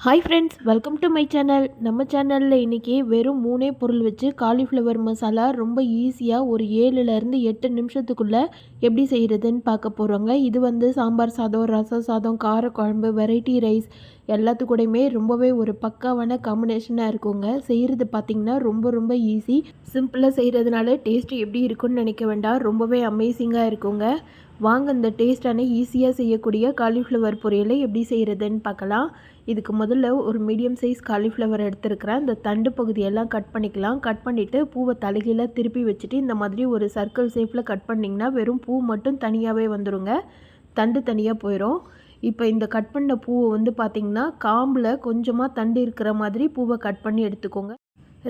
Hi friends welcome to my channel நம்ம சேனலில் இன்றைக்கி வெறும் மூணே பொருள் வச்சு காலிஃப்ளவர் மசாலா ரொம்ப ஈஸியாக ஒரு ஏழுலேருந்து எட்டு நிமிஷத்துக்குள்ளே எப்படி செய்கிறதுன்னு பார்க்க போகிறோங்க இது வந்து சாம்பார் சாதம் ரசம் சாதம் காரக்குழம்பு வெரைட்டி ரைஸ் எல்லாத்துக்கூடையுமே ரொம்பவே ஒரு பக்காவான காம்பினேஷனாக இருக்குங்க. செய்கிறது பார்த்திங்கன்னா ரொம்ப ரொம்ப ஈஸி சிம்பிளாக செய்கிறதுனால டேஸ்ட் எப்படி இருக்குன்னு நினைக்க வேண்டாம். ரொம்பவே அமேசிங்காக இருக்குங்க. வாங்க இந்த டேஸ்டான ஈஸியாக செய்யக்கூடிய காலிஃப்ளவர் பொரியலை எப்படி செய்கிறதுன்னு பார்க்கலாம். இதுக்கு முதல்ல ஒரு மீடியம் சைஸ் காலிஃப்ளவர் எடுத்துருக்கிறேன். இந்த தண்டு பகுதியெல்லாம் கட் பண்ணிக்கலாம். கட் பண்ணிவிட்டு பூவை தலைகீழாக திருப்பி வச்சுட்டு இந்த மாதிரி ஒரு சர்க்கிள் ஷேப்பில் கட் பண்ணிங்கன்னா வெறும் பூ மட்டும் தனியாகவே வந்துடுங்க தண்டு தனியாக போயிடும் இப்போ இந்த கட் பண்ண பூவை வந்து பார்த்திங்கன்னா காம்பில் கொஞ்சமாக தண்டு இருக்கிற மாதிரி பூவை கட் பண்ணி எடுத்துக்கோங்க.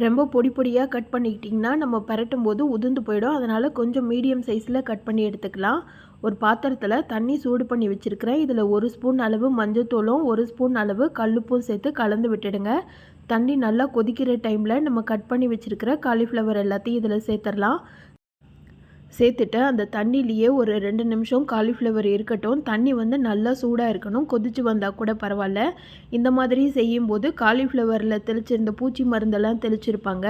ரொம்ப பொடி பொடியாக கட் பண்ணிக்கிட்டிங்கன்னா நம்ம பரட்டும் போது உதிர்ந்து போயிடும். அதனால் கொஞ்சம் மீடியம் சைஸில் கட் பண்ணி எடுத்துக்கலாம். ஒரு பாத்திரத்தில் தண்ணி சூடு பண்ணி வச்சுருக்கிறேன். இதில் ஒரு ஸ்பூன் அளவு மஞ்சத்தூளும் ஒரு ஸ்பூன் அளவு கல்லுப்பும் சேர்த்து கலந்து விட்டுடுங்க. தண்ணி நல்லா கொதிக்கிற டைமில் நம்ம கட் பண்ணி வச்சுருக்கிற காலிஃப்ளவர் எல்லாத்தையும் இதில் சேர்த்துடலாம். சேர்த்துட்டு அந்த தண்ணியிலேயே ஒரு ரெண்டு நிமிஷம் காலிஃப்ளவர் இருக்கட்டும். தண்ணி வந்து நல்லா சூடாக இருக்கணும். கொதிச்சு வந்தால் கூட பரவாயில்ல. இந்த மாதிரி செய்யும்போது காலிஃப்ளவரில் தெளிச்சிருந்த பூச்சி மருந்தெல்லாம் தெளிச்சிருப்பாங்க.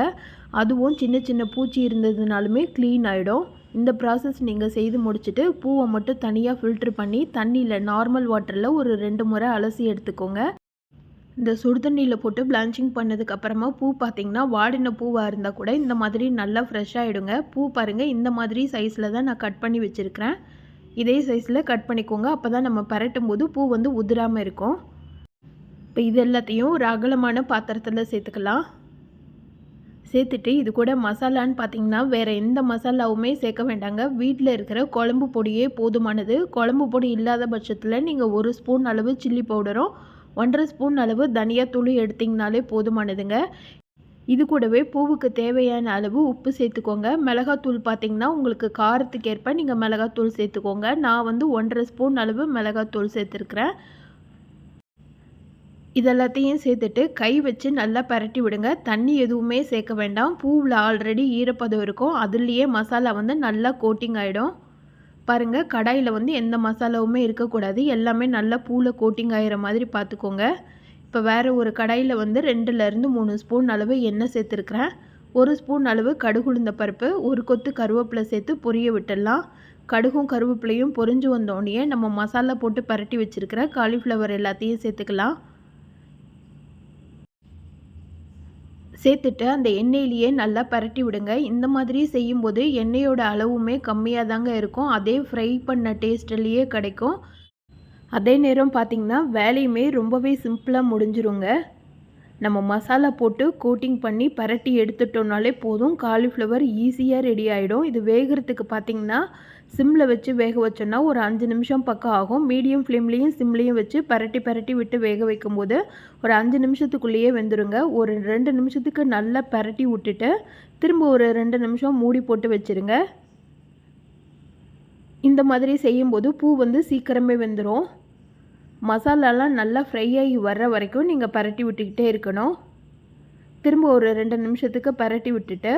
அதுவும் சின்ன சின்ன பூச்சி இருந்ததுனாலுமே க்ளீன் ஆகிடும் இந்த ப்ராசஸ் நீங்கள் செய்து முடிச்சுட்டு பூவை மட்டும் தனியாக ஃபில்ட்ரு பண்ணி தண்ணியில் நார்மல் வாட்டரில் ஒரு ரெண்டு முறை அலசி எடுத்துக்கோங்க. இந்த சுடுதண்ணியில் போட்டு பிளான்ச்சிங் பண்ணதுக்கப்புறமா பூ பார்த்திங்கன்னா வாடின பூவாக இருந்தால் கூட இந்த மாதிரி நல்லா ஃப்ரெஷ்ஷாகிடுங்க பூ பாருங்கள் இந்த மாதிரி சைஸில் தான் நான் கட் பண்ணி வச்சுருக்கிறேன். இதே சைஸில் கட் பண்ணிக்கோங்க. அப்போ தான் நம்ம பரட்டும் போது பூ வந்து உதிராமல் இருக்கும். இப்போ இது எல்லாத்தையும் ஒரு அகலமான பாத்திரத்தில் சேர்த்துக்கலாம். சேர்த்துட்டு இது கூட மசாலான்னு பார்த்தீங்கன்னா வேறு எந்த மசாலாவுமே சேர்க்க வேண்டாங்க. வீட்டில் இருக்கிற குழம்பு பொடியே போதுமானது. குழம்பு பொடி இல்லாத பட்சத்தில் நீங்கள் ஒரு ஸ்பூன் அளவு சில்லி பவுடரும் ஒன்றரை ஸ்பூன் அளவு தனியாத்தூள் எடுத்திங்கனாலே போதுமானதுங்க. இது கூடவே பூவுக்கு தேவையான அளவு உப்பு சேர்த்துக்கோங்க. மிளகாத்தூள் பார்த்திங்கன்னா உங்களுக்கு காரத்துக்கு ஏற்ப நீங்கள் மிளகாத்தூள் சேர்த்துக்கோங்க. நான் வந்து ஒன்றரை ஸ்பூன் அளவு மிளகாத்தூள் சேர்த்துருக்குறேன். இதெல்லாத்தையும் சேர்த்துட்டு கை வச்சு நல்லா பரட்டி விடுங்க. தண்ணி எதுவுமே சேர்க்க வேண்டாம். பூவில் ஆல்ரெடி ஈரப்பதம் இருக்கும். அதுலேயே மசாலா வந்து நல்லா கோட்டிங் ஆகிடும் பாருங்கள் கடாயில் வந்து எந்த மசாலாவுமே இருக்கக்கூடாது. எல்லாமே நல்லா பூவில் கோட்டிங் ஆகிற மாதிரி பார்த்துக்கோங்க இப்போ வேறு ஒரு கடாயில் வந்து ரெண்டுலேருந்து மூணு ஸ்பூன் அளவு எண்ணெய் சேர்த்துருக்குறேன். ஒரு ஸ்பூன் அளவு கடுகுளுந்த பருப்பு ஒரு கொத்து கருவேப்பிலை சேர்த்து பொரிய விட்டுடலாம். கடுகும் கருவேப்பிலையும் பொரிஞ்சு வந்தோடனே நம்ம மசாலா போட்டு பரட்டி வச்சுருக்கிற காலிஃப்ளவர் எல்லாத்தையும் சேர்த்துக்கலாம். சேர்த்துட்டு அந்த எண்ணெயிலேயே நல்லா பரட்டி விடுங்க. இந்த மாதிரி செய்யும்போது எண்ணெயோட அளவுமே கம்மியாக தாங்க இருக்கும். அதே ஃப்ரை பண்ண டேஸ்ட்லேயே கிடைக்கும். அதே நேரம் பார்த்திங்கன்னா வேலையுமே ரொம்பவே சிம்பிளாக முடிஞ்சிருங்க. நம்ம மசாலா போட்டு கோட்டிங் பண்ணி பரட்டி எடுத்துட்டோம்னாலே போதும். காலிஃப்ளவர் ஈஸியாக ரெடி ஆகிடும் இது வேகிறதுக்கு பார்த்திங்கன்னா சிம்மில் வச்சு வேக வச்சோன்னா ஒரு அஞ்சு நிமிஷம் பக்கம் ஆகும். மீடியம் ஃப்ளேம்லேயும் சிம்லேயும் வச்சு பரட்டி பரட்டி விட்டு வேக வைக்கும்போது ஒரு அஞ்சு நிமிஷத்துக்குள்ளேயே வெந்துருங்க. ஒரு ரெண்டு நிமிஷத்துக்கு நல்லா பரட்டி விட்டுட்டு திரும்ப ஒரு ரெண்டு நிமிஷம் மூடி போட்டு வச்சுருங்க. இந்த மாதிரி செய்யும்போது பூ வந்து சீக்கிரமே வெந்துடும் மசாலாலாம் நல்லா ஃப்ரை ஆகி வர்ற வரைக்கும் நீங்கள் பரட்டி விட்டுக்கிட்டே இருக்கணும். திரும்ப ஒரு ரெண்டு நிமிஷத்துக்கு பரட்டி விட்டுட்டு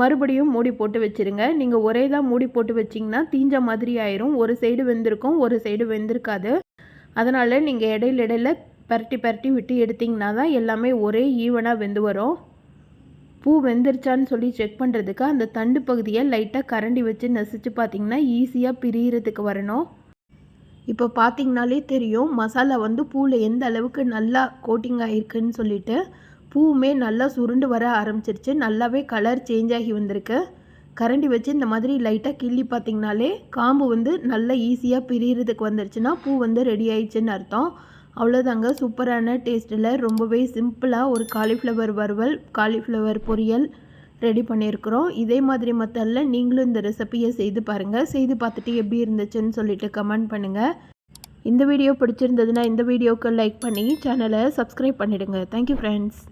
மறுபடியும் மூடி போட்டு வச்சுருங்க. நீங்கள் ஒரே தான் மூடி போட்டு வச்சிங்கன்னா தீஞ்ச மாதிரி ஆயிரும். ஒரு சைடு வெந்திருக்கும் ஒரு சைடு வெந்திருக்காது. அதனால் நீங்கள் இடையில இடையில பரட்டி பரட்டி விட்டு எடுத்திங்கன்னா தான் எல்லாமே ஒரே ஈவனாக வெந்து வரும். பூ வெந்துருச்சான்னு சொல்லி செக் பண்ணுறதுக்கு அந்த தண்டு பகுதியை லைட்டாக கரண்டி வச்சு நசிச்சு பார்த்திங்கன்னா ஈஸியாக பிரிகிறதுக்கு வரணும். இப்போ பார்த்திங்கனாலே தெரியும் மசாலா வந்து பூவில் எந்த அளவுக்கு நல்லா கோட்டிங் ஆகிருக்குன்னு சொல்லிட்டு பூவுமே நல்லா சுருண்டு வர ஆரம்பிச்சிருச்சு. நல்லாவே கலர் சேஞ்ச் ஆகி வந்திருக்கு. கரண்டி வச்சு இந்த மாதிரி லைட்டாக கிள்ளி பார்த்திங்கனாலே காம்பு வந்து நல்லா ஈஸியாக பிரிகிறதுக்கு வந்துருச்சுன்னா பூ வந்து ரெடி ஆயிடுச்சுன்னு அர்த்தம். அவ்வளோதாங்க சூப்பரான டேஸ்ட்டில் ரொம்பவே சிம்பிளாக ஒரு காலிஃப்ளவர் வறுவல் காலிஃப்ளவர் பொரியல் ரெடி பண்ணியிருக்கிறோம். இதே மாதிரி மத்தல்ல நீங்களும் இந்த ரெசிப்பியை செய்து பாருங்கள் செய்து பார்த்துட்டு எப்படி இருந்துச்சுன்னு சொல்லிட்டு கமெண்ட் பண்ணுங்கள் இந்த வீடியோ பிடிச்சிருந்ததுன்னா இந்த வீடியோவுக்கு லைக் பண்ணி சேனலை சப்ஸ்கிரைப் பண்ணிவிடுங்க தேங்க்யூ ஃப்ரெண்ட்ஸ்